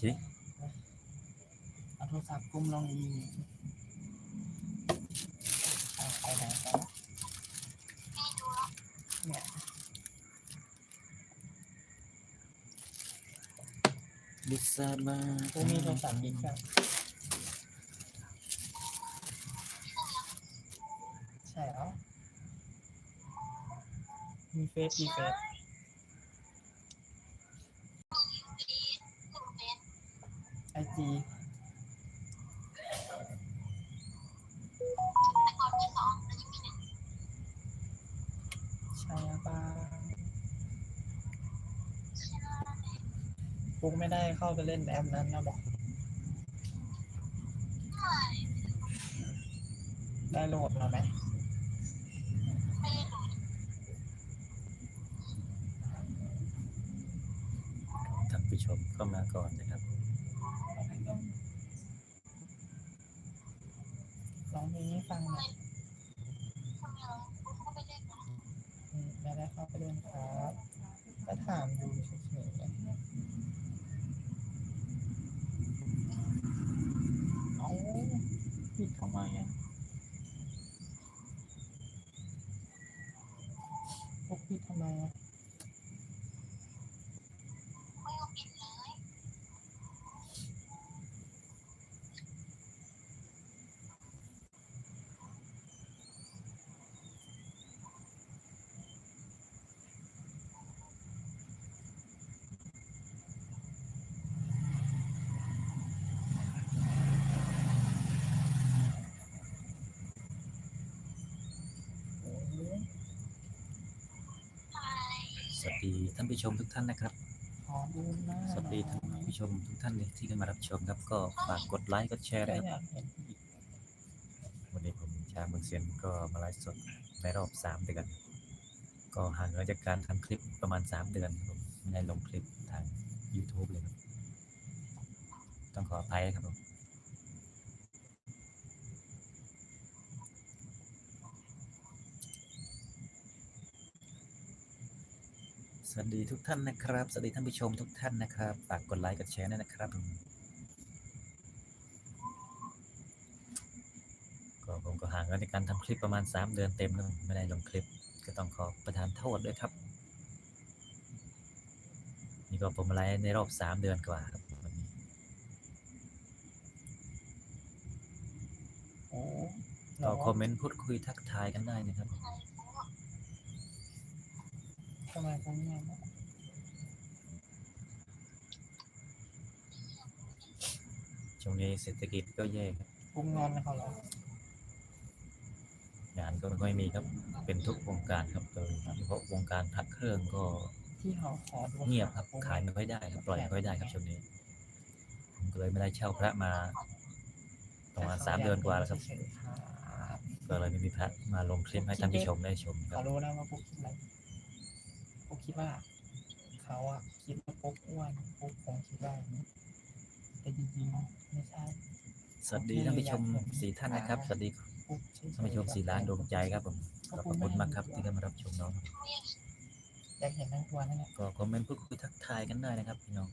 จริงเอาโทรศัพท์กุมลองอีเอาไปไหนกันเนี่ยลิซามากูมีโทรศัพท์อีกเครื่องใช่แล้วมีเฟซมีเฟซ ไอจีใช่ป่ะปุ๊กไม่ได้เข้าไปเล่นแอปนั้นนะบอก ได้โหลดมาไหมท่านผู้ชมเข้ามาก่อนนะครับ ร้องเพลงให้ฟังหน่อยอืมไม่ได้เข้าไปเล่นครับก็ถามดูเฉยๆเอาผิดทำไมอะพวกปิดทำไมอะ โอ้ย สวัสดีท่านผู้ชมทุกท่านนะครับขอดูหน้าสวัสดีท่านผู้ชมทุกท่านเลยที่เข้ามารับชมครับก็ฝากกดไลค์กดแชร์ก็นะครับอยากเห็นอีกวันนี้ผมชาเมืองเซียนก็มาไลฟ์สดในรอบสามเดือนก็ห่างเหินจากการทำคลิปประมาณสามเดือนครับผมไม่ได้ลงคลิปทาง YouTube เลยครับต้องขออภัยครับผม สวัสดีทุกท่านนะครับ สวัสดีท่านผู้ชมทุกท่านนะครับฝากกดไลค์กดแชร์ด้วยนะครับผมก็ผมก็ห่างกันในการทำคลิปประมาณ 3 เดือนเต็มแล้วไม่ได้ลงคลิป ก็ต้องขอประทานโทษด้วยครับ นี่ก็ผมไลฟ์ในรอบ 3 เดือนกว่าครับวันนี้โอ้ก็คอมเมนต์พูดคุยทักทายกันได้นะครับทำไมผมเนี่ยนะช่วงนี้เศรษฐกิจก็แย่ครับผมงอนเขาเหรองานก็ไม่ค่อยมีครับ เป็นทุกวงการครับโดยเฉพาะวงการพักเครื่องก็ที่เขาขอดูเงียบครับ ขายไม่ค่อยได้ครับปล่อยไม่ค่อยได้ครับช่วงนี้ผมก็เลยไม่ได้เช่าพระมาประมาณสามเดือนกว่าแล้วครับเฉยๆครับก็เลยไม่มีพระมาลงคลิปให้ท่านผู้ชมได้ชมครัเขาบรู้นะว่าปุ๊กคิดอะไรปุ๊ กคิดว่า เขาอะคิดว่าปุ๊กอ้วนปุ๊กคงคิดว่าอย่างนี้แต่จริงๆไม่ใช่ สวัสดีท่านผู้ชมสี่ท่านนะครับ สวัสดีปุ๊กเฉยๆท่านผู้ชมสี่ล้านดวงใจครับผมขอบพระคุณมากครับที่เข้ามารับชมน้อง อยากเห็นทั้งตัวนั่นแหละก็คอมเมนต์พูดคุยทักทายกันได้นะครับพี่น้อง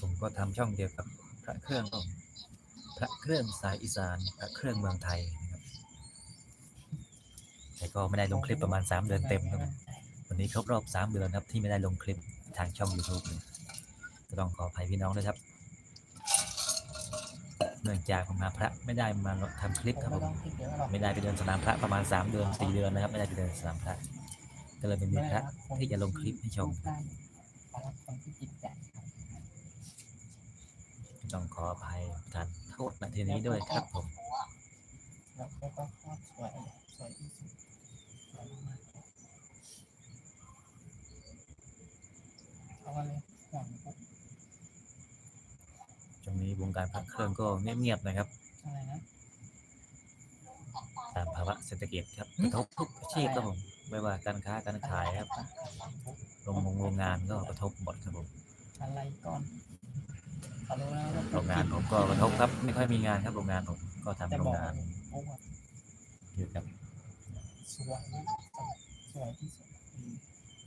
ผมก็ทำช่องเดียวกับพระเครื่องครับพระเครื่องสายอีสาน พระเครื่องเมืองไทยนะครับ แต่ก็ไม่ได้ลงคลิปประมาณ 3 เดือนเต็มครับวันนี้ครบรอบ 3 เดือนครับที่ไม่ได้ลงคลิปทางช่อง YouTube เลยก็ต้องขออภัยพี่น้องด้วยครับเนื่องจากผมหาพระไม่ได้มาทำคลิปครับผมไม่ได้ไปเดินสนามพระประมาณ 3 เดือน 4 เดือนนะครับ ไม่ได้ไปเดินสนามพระก็เลยไม่มีพระที่จะลงคลิปให้ชมได้สำหรับคนที่จิตใจครับต้องขออภัยทานโทษณทีนี้ด้วยครับผมแล้วก็สวยสวยที่สุด เขาก็เลยห่วงปุ๊บช่วงนี้วงการพระเครื่องก็เงียบๆนะครับ อะไรนะ ตามภาวะเศรษฐกิจครับกระทบทุกอาชีพครับผมไม่ว่าการค้าการขายครับโรงงานโรงงานก็กระทบหมดครับผมอะไรก่อนเขารู้แล้วว่าโรงงานผมก็กระทบครับ ไม่ค่อยมีงานครับโรงงานผมก็ทำแต่โรบงอกงานปุ๊บอะอยู่กับ สวยสวยที่สุดใน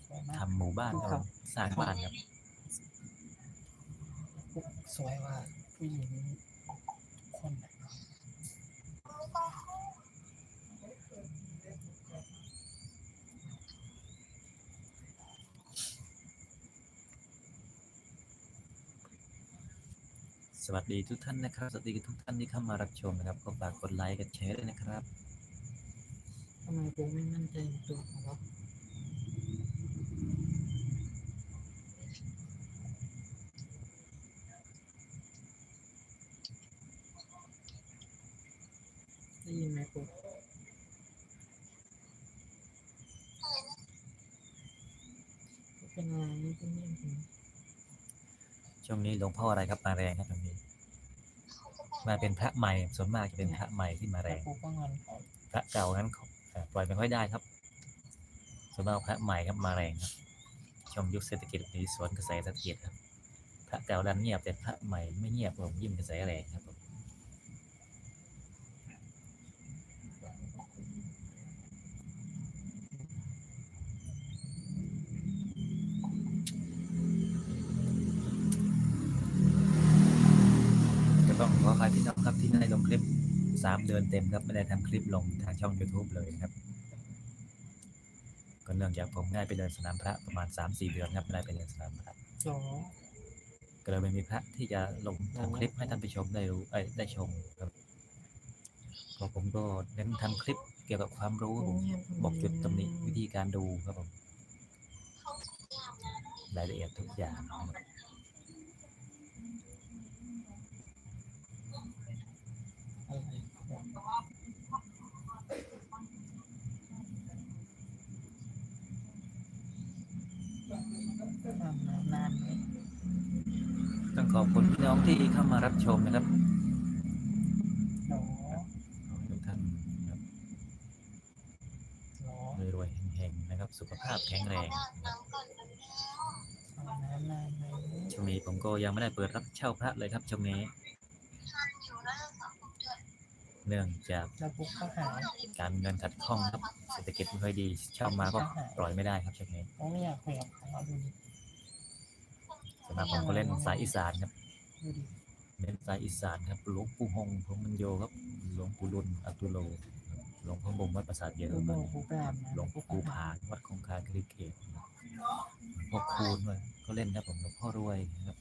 สวยมากทำหมู่บ้านครัเอาบสร้างบ้านครับปุ๊บสวยว่าผู้หญิงคนไหนสวัสดีทุกท่านนะครับ สวัสดีทุกท่านที่เข้ามารับชมนะครับ ก็ฝากกดไลค์กดแชร์ด้วยนะครับทำไมกูไม่มั่นใจในตัวของเราได้ยินไหมปุ๊บเป็นอะไรนี่เป็นเรื่องถึงช่วงนี้หลวงพ่ออะไรครับมาแรงครับช่วงนี้ มาเป็นพระใหม่ส่วนมากจะเป็นพระใหม่ที่มาแรแต่งกูก็งอนเขา พระเก่านั้นเขาเอ่อ ปล่อยไม่ค่อยได้ครับส่วนมาพระใหม่ครับมาแรงครับช่วงยุคเศรษฐกิจนี้สวนกระแสเศรษฐกิจครับพระเก่าดันเงียบแต่พระใหม่ไม่เงียบผมยิ่งกระแสแรงครับผมก็ต้องขอใครพี่น้องครับที่ได้ลงคลิป สามเดือนเต็มครับไม่ได้ทำคลิปลงทางช่อง YouTube เลยนะครับก็เนื่องจากผมได้ไปเดินสนามพระประมาณสามสี่เดือนครับไม่ได้ไปเดินสนามพระโหก็เลยไม่มีพระที่จะลงทำคลิปให้ท่านผู้ชมได้รู้เอ้ยได้ชมครับก็ผมก็เน้นทำคลิปเกี่ยวกับความรู้ผมบอกจุดตำหนิวิธีการดูครับผมรายละเอียดทุกอย่างนะครับ อะไรทำมานานไหม ต้อง ขอบคุณพี่น้องที่เข้ามารับชมนะครับหรอทุกท่านนะครับหรอรวยๆเฮงๆนะครับ สุขภาพแข็งแรงนะครับทำนานนาไหมช่วงนี้ผมก็ยังไม่ได้เปิดรับเช่าพระเลยครับช่วงนี้ เนื่องจากลูก็หายการเงินขัดข้องครับเศรษฐกิจไม่ค่อยดีเช่ามาก็ปล่อยไม่ได้ครับช่วงนี้โอ้ไม่อยากคุยกับเขาเอาดูดิ สำหรับผมก็เล่นสายอีสานครับดูดิเล่นสายอีสานครับหลวงปู่หงพรหมันโยครับหลวงปู่ลุนอัตุโลหลวงพ่อบ่มวัดประสาทเยอะดูโบมากกูไปอาบหลวงน้ำปู่ผาวัดคงคาคริเกตหลวงพ่อคูณด้วยก็เล่นครับผมหลวงพ่อรวยครับ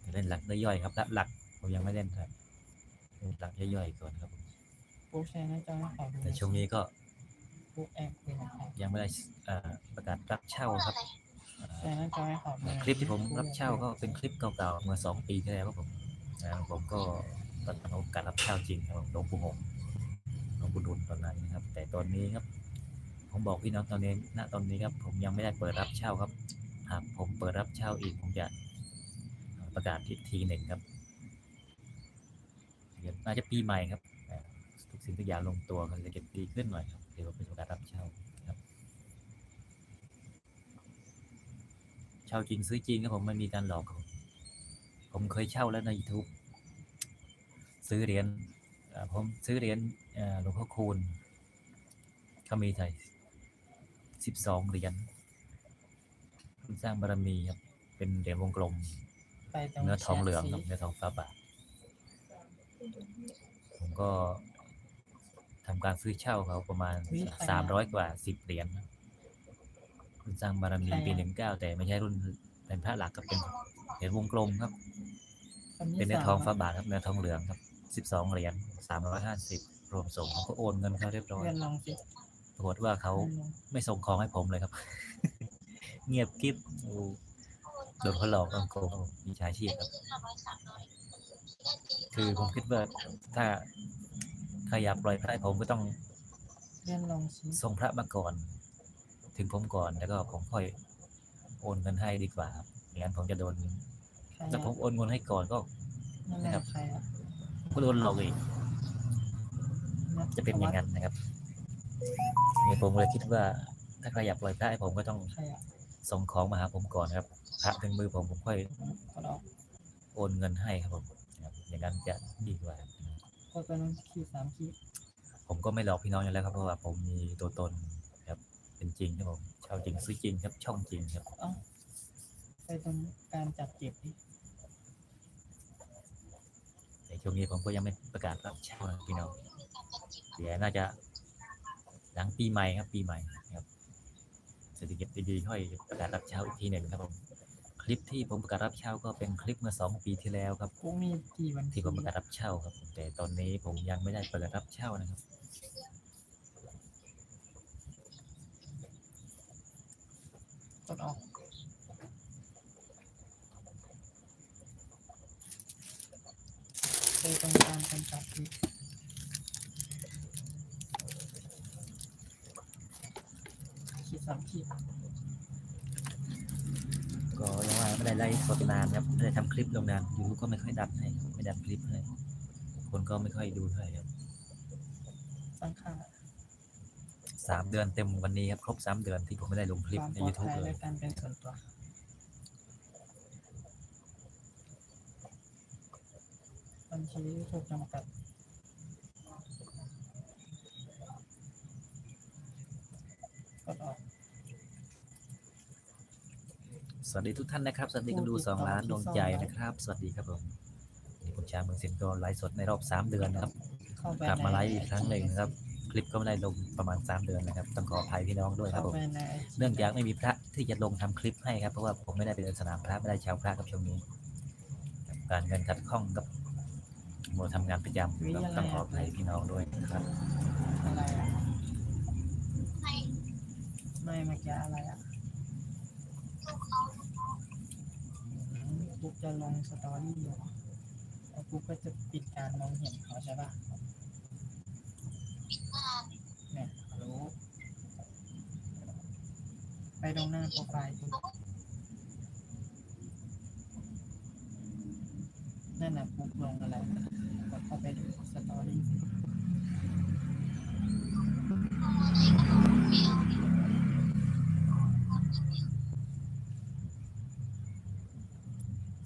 แต่เล่นหลักได้ย่อยครับหลักผมยังไม่เล่นครับเล่นหลักย่อยๆก่อนครับผมปุ๊บแชร์หน้าจอให้เขาดูแต่ช่วงนี้ก็ปุ๊บแอบคุยกับเขายังไม่ได้เอ่อประกาศรับเช่าครับ เอ่หน้าจอให้ขาดูคลิปที่ผมรับเช่าก็เป็นคลิปเก่าๆเมื่อสองปีที่แล้วครับผมนะผมก็ตอนนั้นโอกาสรับเช่าจริงครับหลวงปู่หงหลวงปู่ดุลตอนนั้นนะครับ แต่ตอนนี้ครับ ผมบอกพี่น้องตอนนี้ณตอนนี้ครับ ผมยังไม่ได้เปิดรับเช่าครับหากผมเปิดรับเช่าอีกผมจะประกาศอีกทีหนึ่งครับน่าจะปีใหม่ครับทุกสิ่งทุกอย่างลงตัวก็จะเก็บดีขึ้นหน่อยครับเดี๋ยวเป็นประกาศรับเช่าครับ เช่าจริงซื้อจริงครับผมไม่มีการหลอกครับผมผมเคยเช่าแล้วใน YouTube ซื้อเหรียญเอ่อผมซื้อเหรียญเอ่อหลวงพ่อคูณเขามีใส่สิบสองเหรียญสร้างบารมีครับเป็นเหรียญวงกลมไปจังหวัดเนื้อทองเหลืองแสครับนสีเนื้อทองฟ้าบาทผมก็ทำการซื้อเช่าเขาประมาณสามร้อยกว่าสิบเหรียญนะ คุณสร้างบารมีปีหนึ่งเก้าแต่ไม่ใช่รุ่นเป็นพระหลักก็เป็นเหรียญวงกลมครับคนที่เป็นเนื้อสทองฟ้าบาทครับเนื้อทองเหลืองครับสิบสองเหรียญสามร้อยห้าสิบรวมส่งผมก็โอนเงินเขาเรียบร้อยเรียนลองสิปรากฏว่าเขาเรียนลองไม่ส่งของให้ผมเลยครับ เงียบกิ๊บโอ้โดนเขาหลอกโดนโกงมีชายชีพครับ คือผมคิดว่าถ้าใครอยากปล่อยพระให้ผมก็ต้องเรียนลองสิส่งพระมาก่อน ถึงผมก่อนแล้วก็ผมค่อยโอนเงินให้ดีกว่าครับไม่งั้นผมจะโดนใครถ้าอะผมโอนเงินให้ก่อนก็นั่นแหละใครอะก็โดนหลอกอีกจะเป็นอย่างนั้นนะครับนี่ผมเลยคิดว่า ถ้าใครอยากปล่อยพระให้ผมก็ต้องใครอะส่งของมาหาผมก่อนครับพระถึงมือผมผมค่อยกดออกโอนเงินให้ครับผมนะครับอย่างนั้นจะดีกว่ากดไปนู้นขีดสามขีดผมก็ไม่หลอกพี่น้องอยู่แล้วครับเพราะว่าผมมีตัวตนครับ เป็นจริงครับผมชเอาจริงซื้อจริงครับ ช่องจริงครับเอ้าไปตรงการจัดเก็บดิแต่ช่วงนี้ผมก็ยังไม่ประกาศรับเช่านะพี่น้องเดี๋ยวน่าจะหลังปีใหม่ครับ ปีใหม่ครับเศรษฐกิจดีๆค่อยประกาศรับเช่าอีกทีหนึ่งครับผมคลิปที่ผมประกาศรับเช่าก็เป็นคลิปเมื่อสองปีที่แล้วครับ พวกมีกี่วันที่ผมประกาศรับเช่าครับ แต่ตอนนี้ผมยังไม่ได้เปิดรับเช่านะครับ กดออกไปต รงการกำจัดดิขีดสามขีดก็ยังว่าไม่ได้ไลฟ์สดนานครับไม่ได้ทำคลิปลงนานยูทูบก็ไม่ค่อยดันให้ไม่ดันคลิปให้คนก็ไม่ค่อยดูเท่าไหร่ครับตั้งค่าสามเดือนเต็มวันนี้ครับครบสามเดือนที่ผมไม่ได้ลงคลิปความในปลอด YouTube ภัยเลและยการเป็นส่วนตัวบั ญชีถูกจำกัดกดออกสวัสดีทุกท่านนะครับ สวัสดีคนดูสองล้านดวงใจนะครับ สวัสดีครับผมนี่ผมชาเมืองสินก็ไลฟ์สดในรอบสามเดือนนะครับ เข้าไปกลับมาในไลฟ์อีกครั้งหนึ่งนะครับ คลิปก็ไม่ได้ลงประมาณสามเดือนนะครับ ต้องขออภัยพี่น้องด้วยครับเข้าผมไปในเนื่องจากไม่มีพระที่จะลงทำคลิปให้ครับ เพราะว่าผมไม่ได้ไปเดินสนามพระไม่ได้เชาวพระกับช่วงนี้ การเงินขัดข้องกับ โมทำงานประจำต้องต้องขออภัยพี่น้องด้วยนะครับอะไรอะไม่เมื่อกี้อะไรอะอืมปุ๊บจะลงสตอรี่เหรอแล้วปุ๊บก็จะปิดการมองเห็นเขาใช่ปะเนี่ยรู้ ไปตรงหน้าโปรไฟล์ปุ๊บนั่นน่ะปุ๊บลงอะไรกด เข้าไปดูสตอรี่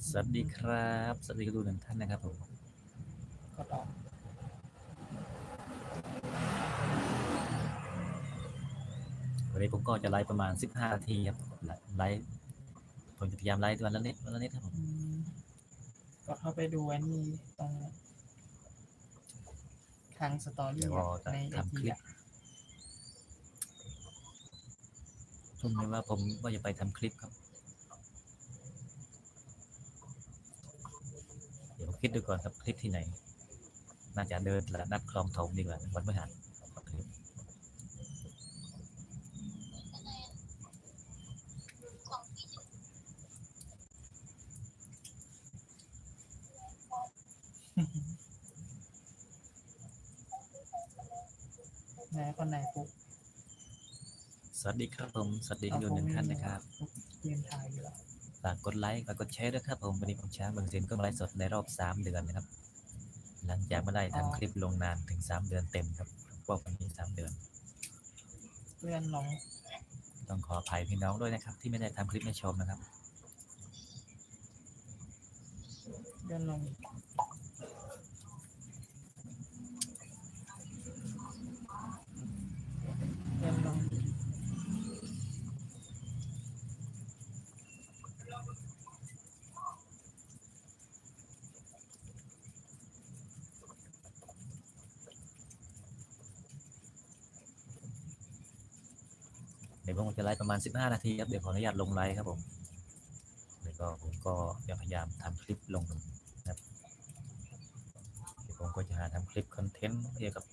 สวัสดีครับ สวัสดีคุณดูหนึ่งท่านนะครับผมกดออกวันนี้ผมก็จะไลฟ์ประมาณ 15นาทีครับไลฟ์ผมจะพยายามไลฟ์วันละนิดวันละนิดครับผมอืมกดเข้าไปดูอันนี้ตรง ทางสตอรี่เดี๋ยวก็จะในไอทำคทีลิปอะช่วงนี้ว่าผมว่าจะไปทำคลิปครับ เดี๋ยวผมคิดดูก่อนครับคลิปที่ไหน น่าจะเดินตลาดนัดคลองถมดีกว่าวันพฤหัสครับ ไหนคนไหนปุ๊บ ส วัสดีครับผมสวัสดีคุณดูหนึ่งท่านนะครับปุ๊บยืนถ่ายอยู่แล้วฝากกดไลค์ฝากกดแชร์ด้วยครับผมวันนี้ผมช้างเมืองเซนก็มาไลฟ์สดในรอบสามเดือนนะครับ หลังจากไม่ได้ทำคลิปลงนานถึงสามเดือนเต็มครับพวกวันนี้สามเดือนเลื่อนลงต้องขออภัยพี่น้องด้วยนะครับ ที่ไม่ได้ทำคลิปให้ชมนะครับเลื่อนลง เดี๋ยวผมจะไลฟ์ประมาณ 15 นาทีครับเดี๋ยวขออนุญาตลงไลฟ์ครับผมแล้วก็ผมก็จะพยายามทำคลิปลงนะครับเดี๋ยวผมก็จะหาทำคลิปคอนเทนต์เกี่ยวกับ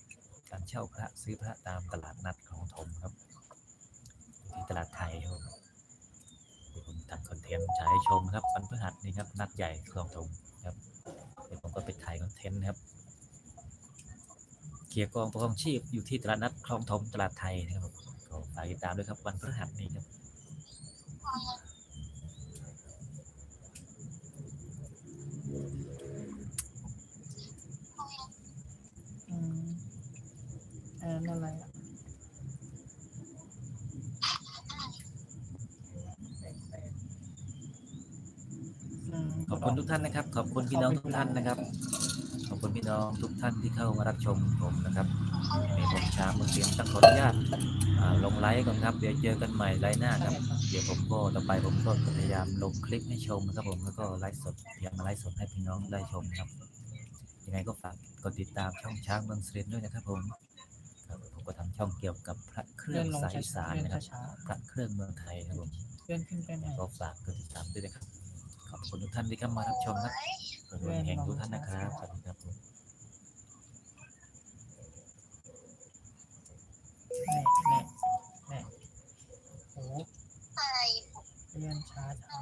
การเช่าพระซื้อพระตามตลาดนัดของถมครับที่ตลาดไทยครับผมเดี๋ยวผมทำคอนเทนต์ฉายชมครับวันพฤหัสนี้ครับนัดใหญ่คลองถมครับเดี๋ยวผมก็ไปถ่ายคอนเทนต์นะครับเกี่ยวกับกองประกองชีพอยู่ที่ตลาดนัดคลองถมตลาดไทยนะครับากติดตามด้วยครับวันพฤหัสนี้ครับอืมอันนั้นอะไรอะมขอบคุณทุกท่านนะครับ ขอบคุณพี่น้องทุกท่านนะครับ ขอบคุณพี่น้องทุกท่านที่เข้ามารับชมผมนะครับในผมช้างเมืองเสียงต้องขออนุญาตอ่า ลงไลฟ์ก่อนครับ เดี๋ยวเจอกันใหม่ไลฟ์หน้าครับ เดี๋ยวผมก็ต่อไปผมก็พยายามลงคลิปให้ชมนะครับผมแล้วก็ไลฟ์สดพยายามมาไลฟ์สดให้พี่น้องได้ชมนะครับ ยังไงก็ฝากกดติดตามช่องช้างเมืองสุรินทร์ด้วยนะครับผมครับผมก็ทำช่องเกี่ยวกับพระเครื่เลื่อองนลงสายช้าอีสานๆเลื่อนนะครับช้าพระเครื่องเมืองไทยนะครับผมๆเลื่อนขึ้นไปหน่อยก็ฝากกดติดตามด้วยนะครับขอบคุณทุกท่านที่เข้ามารับชมครับขอบคุณแห่งทุกท่านนะครับสวัสดีครับผมแน่แน่แน่โอ้ เลื่อนช้าช้า